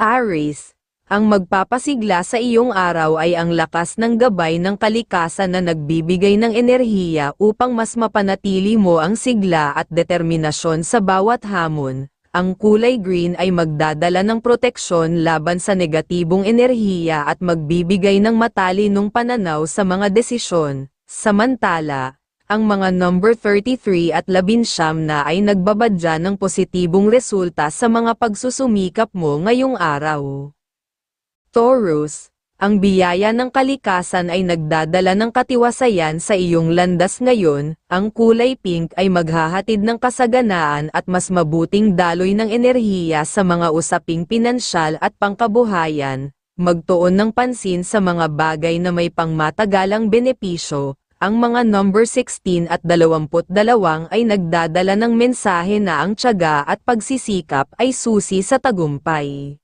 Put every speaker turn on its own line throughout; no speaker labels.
Aries, ang magpapasigla sa iyong araw ay ang lakas ng gabay ng kalikasan na nagbibigay ng enerhiya upang mas mapanatili mo ang sigla at determinasyon sa bawat hamon. Ang kulay green ay magdadala ng proteksyon laban sa negatibong enerhiya at magbibigay ng matalinong pananaw sa mga desisyon. Samantala, ang mga number 33 at 11 na ay nagbabadya ng positibong resulta sa mga pagsusumikap mo ngayong araw. Taurus, ang biyaya ng kalikasan ay nagdadala ng katiwasayan sa iyong landas ngayon, ang kulay pink ay maghahatid ng kasaganaan at mas mabuting daloy ng enerhiya sa mga usaping pinansyal at pangkabuhayan, magtuon ng pansin sa mga bagay na may pangmatagalang benepisyo, ang mga number 16 at 22 ay nagdadala ng mensahe na ang tiyaga at pagsisikap ay susi sa tagumpay.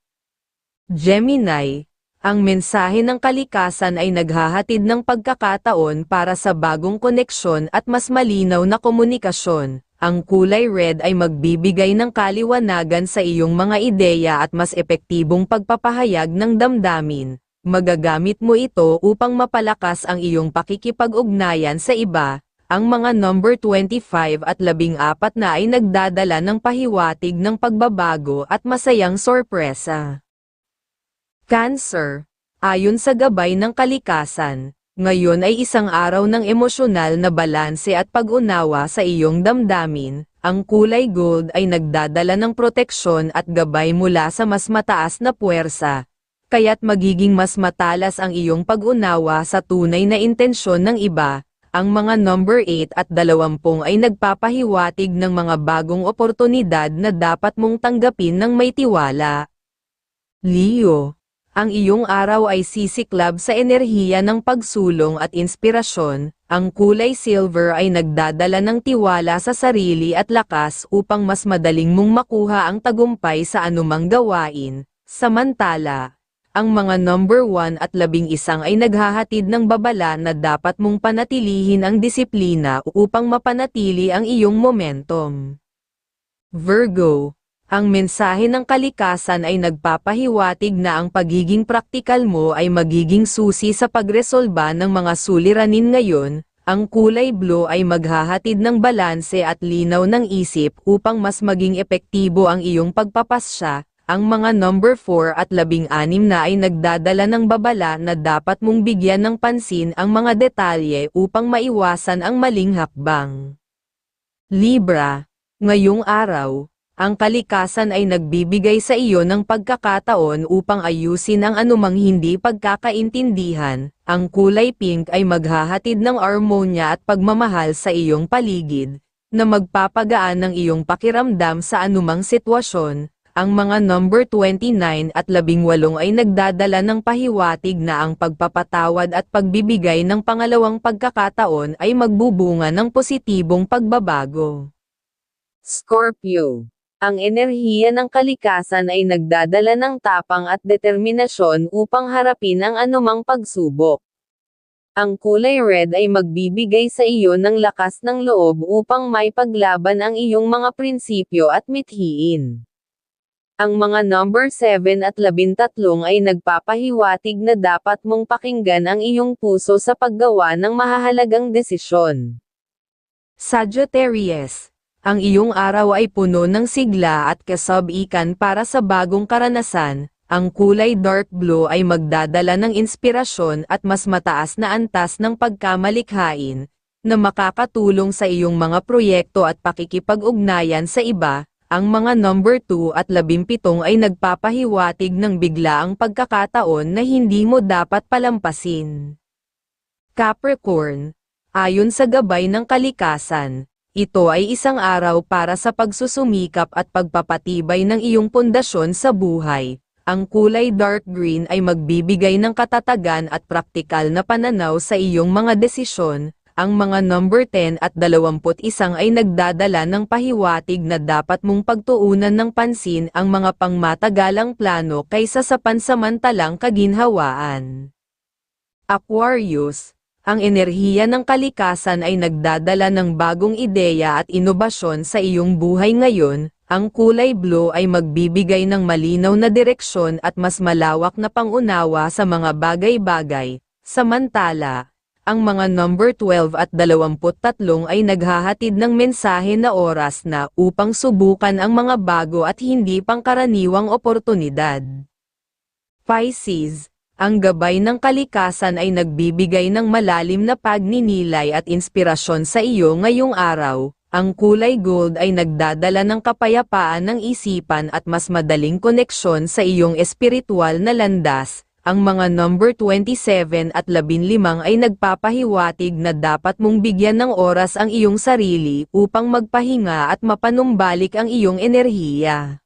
Gemini, ang mensahe ng kalikasan ay naghahatid ng pagkakataon para sa bagong koneksyon at mas malinaw na komunikasyon. Ang kulay red ay magbibigay ng kaliwanagan sa iyong mga ideya at mas epektibong pagpapahayag ng damdamin. Magagamit mo ito upang mapalakas ang iyong pakikipag-ugnayan sa iba. Ang mga number 25 at 14 na ay nagdadala ng pahiwatig ng pagbabago at masayang sorpresa. Cancer. Ayon sa gabay ng kalikasan, ngayon ay isang araw ng emosyonal na balanse at pag-unawa sa iyong damdamin. Ang kulay gold ay nagdadala ng proteksyon at gabay mula sa mas mataas na puwersa. Kaya't magiging mas matalas ang iyong pag-unawa sa tunay na intensyon ng iba. Ang mga number 8 at 20 ay nagpapahiwatig ng mga bagong oportunidad na dapat mong tanggapin ng may tiwala. Leo ang iyong araw ay sisiklab sa enerhiya ng pagsulong at inspirasyon, ang kulay silver ay nagdadala ng tiwala sa sarili at lakas upang mas madaling mong makuha ang tagumpay sa anumang gawain. Samantala, ang mga number 1 at 11 ay naghahatid ng babala na dapat mong panatilihin ang disiplina upang mapanatili ang iyong momentum. Virgo ang mensahe ng kalikasan ay nagpapahiwatig na ang pagiging praktikal mo ay magiging susi sa pagresolba ng mga suliranin ngayon, ang kulay blue ay maghahatid ng balanse at linaw ng isip upang mas maging epektibo ang iyong pagpapasya, ang mga number 4 at 16 na ay nagdadala ng babala na dapat mong bigyan ng pansin ang mga detalye upang maiwasan ang maling hakbang. Libra, ngayong araw, ang kalikasan ay nagbibigay sa iyo ng pagkakataon upang ayusin ang anumang hindi pagkakaintindihan. Ang kulay pink ay maghahatid ng armonya at pagmamahal sa iyong paligid, na magpapagaan ng iyong pakiramdam sa anumang sitwasyon. Ang mga number 29 at 18 ay nagdadala ng pahiwatig na ang pagpapatawad at pagbibigay ng pangalawang pagkakataon ay magbubunga ng positibong pagbabago. Scorpio ang enerhiya ng kalikasan ay nagdadala ng tapang at determinasyon upang harapin ang anumang pagsubok. Ang kulay red ay magbibigay sa iyo ng lakas ng loob upang may paglaban ang iyong mga prinsipyo at mithiin. Ang mga number 7 at 13 ay nagpapahiwatig na dapat mong pakinggan ang iyong puso sa paggawa ng mahahalagang desisyon. Sagittarius ang iyong araw ay puno ng sigla at kasab-ikan para sa bagong karanasan, ang kulay dark blue ay magdadala ng inspirasyon at mas mataas na antas ng pagkamalikhain, na makakatulong sa iyong mga proyekto at pakikipag-ugnayan sa iba, ang mga number 2 at 17 ay nagpapahiwatig ng biglaang pagkakataon na hindi mo dapat palampasin. Capricorn, ayon sa gabay ng kalikasan, ito ay isang araw para sa pagsusumikap at pagpapatibay ng iyong pundasyon sa buhay. Ang kulay dark green ay magbibigay ng katatagan at praktikal na pananaw sa iyong mga desisyon. Ang mga number 10 at 21 ay nagdadala ng pahiwatig na dapat mong pagtuunan ng pansin ang mga pangmatagalang plano kaysa sa pansamantalang kaginhawaan. Aquarius, ang enerhiya ng kalikasan ay nagdadala ng bagong ideya at inobasyon sa iyong buhay ngayon, ang kulay blue ay magbibigay ng malinaw na direksyon at mas malawak na pangunawa sa mga bagay-bagay, samantala, ang mga number 12 at 23 ay naghahatid ng mensahe na oras na upang subukan ang mga bago at hindi pangkaraniwang oportunidad. Pisces, ang gabay ng kalikasan ay nagbibigay ng malalim na pagninilay at inspirasyon sa iyo ngayong araw. Ang kulay gold ay nagdadala ng kapayapaan ng isipan at mas madaling koneksyon sa iyong espiritual na landas. Ang mga number 27 at 15 ay nagpapahiwatig na dapat mong bigyan ng oras ang iyong sarili upang magpahinga at mapanumbalik ang iyong enerhiya.